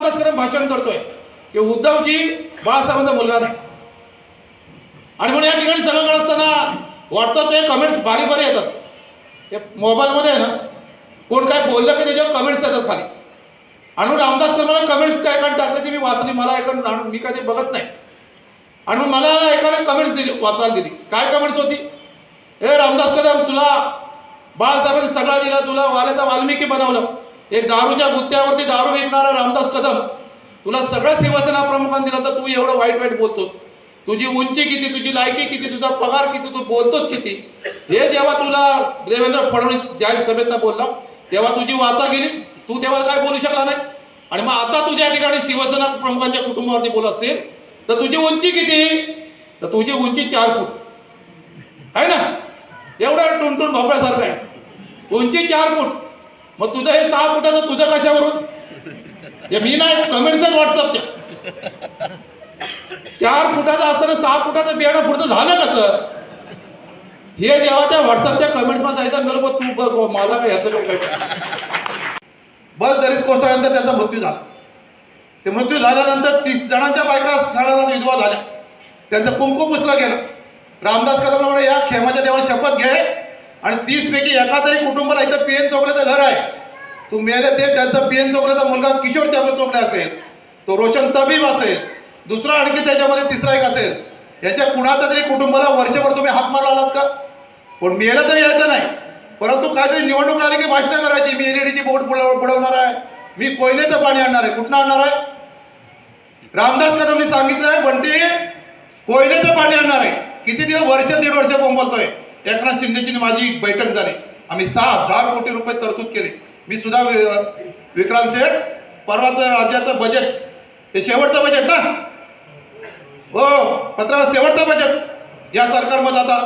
रामदासकरांनी भाषण करतोय. की उद्धवजी बाळासाहेबांचा मुलगा नाही. आणि म्हणून या ठिकाणी सगळं करत असताना व्हॉट्सअपचे कमेंट्स भारी भारी येतात. ते मोबाईलमध्ये आहे ना कोण काय बोललं की त्याच्यावर कमेंट्स येतात खाली. आणि मग रामदास मला कमेंट्स काय काय टाकले ती मी वाचली मला एखादं जाणून मी कधी बघत नाही. आणि मग मला एकाने कमेंट्स दिली वाचायला दिली. काय कमेंट्स होती? ए रामदास कदम तुला बाळासाहेबांनी सगळा दिला तुला वाल्याचा वाल्मिकी बनवलं. एक दारूच्या गुत्त्यावरती दारू विकणारा रामदास कदम तुला सगळं शिवसेना प्रमुखांनी दिलं तर तू एवढं वाईट वाईट बोलतो. तुझी उंची किती तुझी लायकी किती तुझा पगार किती तू बोलतोस किती? हे जेव्हा तुला देवेंद्र फडणवीस जाहीर सभेत बोलला तेव्हा तुझी वाचा गेली तू तेव्हा काय बोलू शकला नाही. आणि मग आता तुझ्या ठिकाणी शिवसेना प्रमुखांच्या कुटुंबावरती बोलत असतील तर तुझी उंची किती? तर तुझी उंची चार फूट. आहे ना? एवढा टुनटुन भोपळ्यासारखं आहे. उंची चार फूट. मग तुझं हे सहा फुटाचं तुझं कशावरून? हे मी नाही कमेंट्स आहेत व्हॉट्सअपच्या चार फुटाचं असताना सहा फुटाचं बियाणं पुढचं झालं कसं हे जेव्हा त्या व्हॉट्सअपच्या कमेंट्समध्ये सांगितलं नर बघ तू बघ मला काय यातलं काय बस दरीत कोसळल्यानंतर त्याचा मृत्यू झाला. ते मृत्यू झाल्यानंतर तीस जणांच्या बायका शाळाला विधवा झाल्या. त्यांचं कुंकू पुसलं गेलं. रामदास कदम म्हणे या खेमाच्या देवाला शपथ घे. आणि तीसपैकी एका तरी कुटुंबाला इथं पीएन चोगलेचं घर आहे. तू मेले ते त्यांचा पीएन चोकल्याचा मुलगा किशोर चौगले चोगले असेल तो रोशन तबीब असेल दुसरा आणखी त्याच्यामध्ये तिसरा एक असेल. याच्या कुणाचा तरी कुटुंबाला वर्षभर तुम्ही हात मारला आलात का? पण मेलं तरी यायचं नाही. परंतु काहीतरी निवडणूक आली की भाषणं करायची. मी एलईडीची बोट बुडवणार आहे. मी कोयनेचं पाणी आणणार आहे. कुठनं आणणार आहे? रामदास कदमनी सांगितलं आहे बंटी कोयनेचं पाणी आणणार आहे. किती दिवस वर्ष दीड वर्ष बोंबलतोय. एकनाथ शिंदेची माझी बैठक झाली. आम्ही सहा हजार कोटी रुपये तरतूद केले. मी सुद्धा विक्रांत शेठ परवाचं राज्याचं बजेट हे शेवटचं बजेट ना? हो पत्रावर शेवटचं बजेट या सरकारमध्ये आता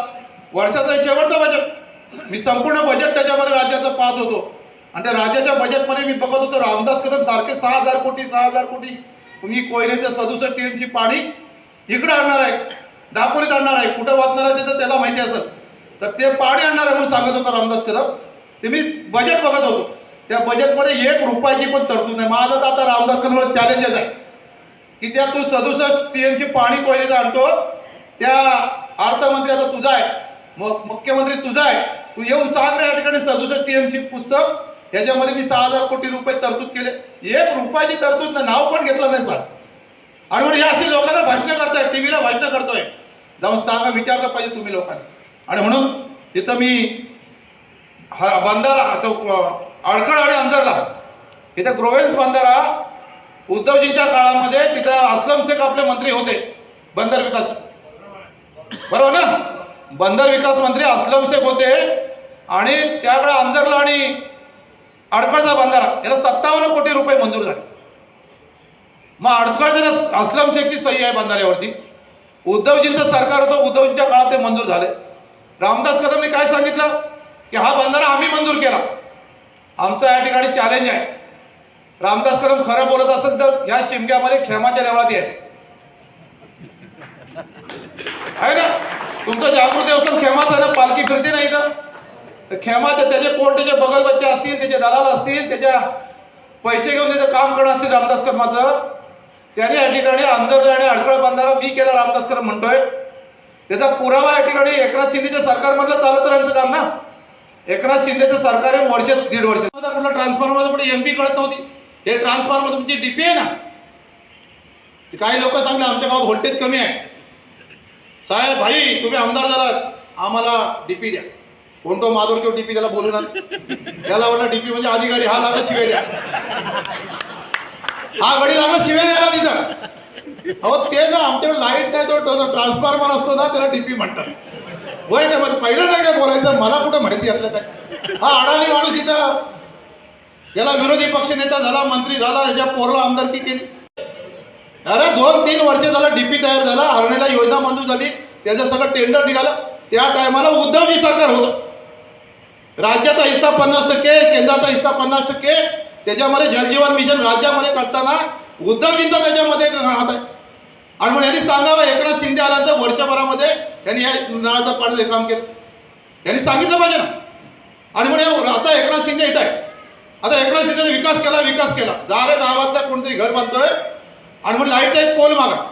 वर्षाचा हे शेवटचं बजेट मी संपूर्ण बजेट त्याच्यामध्ये राज्याचं पाहत होतो. आणि त्या राज्याच्या बजेटमध्ये मी बघत होतो रामदास कदम सारखे सहा हजार कोटी सहा हजार कोटी. मी कोयनेच्या सदुसष्ट टीएमची पाणी इकडं आणणार आहे दापोलीत आणणार आहे. कुठं वाचणार आहे ते तर त्याला माहिती असेल. तर ते पाणी आणणार आहे म्हणून सांगत होता रामदास कदम. ते मी बजेट बघत होतो. त्या बजेटमध्ये एक रुपयाची पण तरतूद नाही. माझं तर आता रामदास कदम चॅलेंजेस आहे. की त्या तू सदुसष्ट टीएमची पाणी कोयनेचं आणतो. त्या अर्थमंत्री आता तुझा आहे. मग मुख्यमंत्री तुझा आहे. तू येऊन सांग रे या ठिकाणी सदुसष्ट टीएमची पुस्तक. याच्यामध्ये मी सहा हजार कोटी रुपये तरतूद केले. एक रुपयाची तरतूद नाही, नाव पण घेतलं नाही सर आणि म्हणून या अशी लोकांना भाषणं करताय. टीव्हीला भाषणं करतोय. जाऊन सांगा विचारलं पाहिजे तुम्ही लोकांनी. आणि म्हणून तिथं मी हा बंधारा तो अडखळ आणि अंजरला इथं ग्रोवेन्स बंधारा उद्धवजींच्या काळामध्ये तिथं अस्लम शेख आपले मंत्री होते बंदर विकास. बरोबर ना? बंदर विकास मंत्री अस्लम शेख होते आणि त्याकडे अंजरला आणि अडखळचा बंधारा याला सत्तावन्न कोटी रुपये मंजूर झाले. मग अडखळ अस्लम शेखची सही आहे बंधाऱ्यावरती. उद्धवजींचं सरकार होतं उद्धवजींच्या काळात ते मंजूर झाले. रामदास कदमने काय सांगितलं? की हा बंधारा आम्ही मंजूर केला. आमचं या ठिकाणी चॅलेंज आहे. रामदास कदम खरं बोलत असेल तर या शिमग्यामध्ये खेमाच्या लेवळात यायचे. आहे ना? तुमचं जागृत देवस्थान खेमाचं आहे ना? पालखी फिरते नाही का तर खेमाचे त्याचे कोण त्याचे बगल बच्चे असतील त्याचे दलाल असतील त्याच्या पैसे घेऊन त्याचं काम करणं असतील रामदास कर्माचं त्याने या ठिकाणी अंजर आणि अडकळ बांधारा मी केला रामदास कदम म्हणतोय. त्याचा पुरावा या ठिकाणी एकनाथ शिंदेच्या सरकारमधलं चालत राहायचं काम ना. एकनाथ शिंदेचं सरकार आहे वर्ष दीड वर्ष. कुठलं ट्रान्सफॉर्मर पण एमपी कळत नव्हती. हे ट्रान्सफॉर्मर तुमची डीपी आहे ना. काही लोक सांगले आमच्या गावात व्होल्टेज कमी आहे. साहेब भाई तुम्ही आमदार झालात. आम्हाला डीपी द्या. कोणतो माधुर किंवा डीपी त्याला बोलू ना त्याला वाटलं डीपी म्हणजे अधिकारी हा लागला शिवाय द्या. हा गडी लागला शिवाय द्यायला तिथं. अहो ते ना आमच्याकडे लाइट नाही तो ट्रान्सफॉर्मर असतो ना त्याला डीपी म्हणतात. वय काय मग पहिलं नाही काय बोलायचं? मला कुठं माहिती असलं काय? हा अडाणी माणूस इथं. याला विरोधी पक्ष नेता झाला मंत्री झाला याच्या पोरला आमदारकी केली? अरे दोन तीन वर्ष झालं डीपी तयार झाला हरणेला योजना मंजूर झाली त्याचं सगळं टेंडर निघालं. त्या टायमाला उद्धवजी सरकार होतं. राज्याचा हिस्सा पन्नास टक्के केंद्राचा हिस्सा पन्नास टक्के. त्याच्यामध्ये जलजीवन मिशन राज्यामध्ये करताना उद्धवजींचा त्याच्यामध्ये हात आहे. आणि म्हणून यांनी सांगावं एकनाथ शिंदे आला तर वर्षभरामध्ये त्यांनी या नळाचं पाण्याचं काम केलं. यांनी सांगितलं पाहिजे ना. आणि म्हणे आता एकनाथ शिंदे येत आहे. आता एकनाथ शिंदेने विकास केला विकास केला. जा रे गावातला कोणतरी घर बांधतोय. आणि म्हणून लाईटचा एक पोल मागा.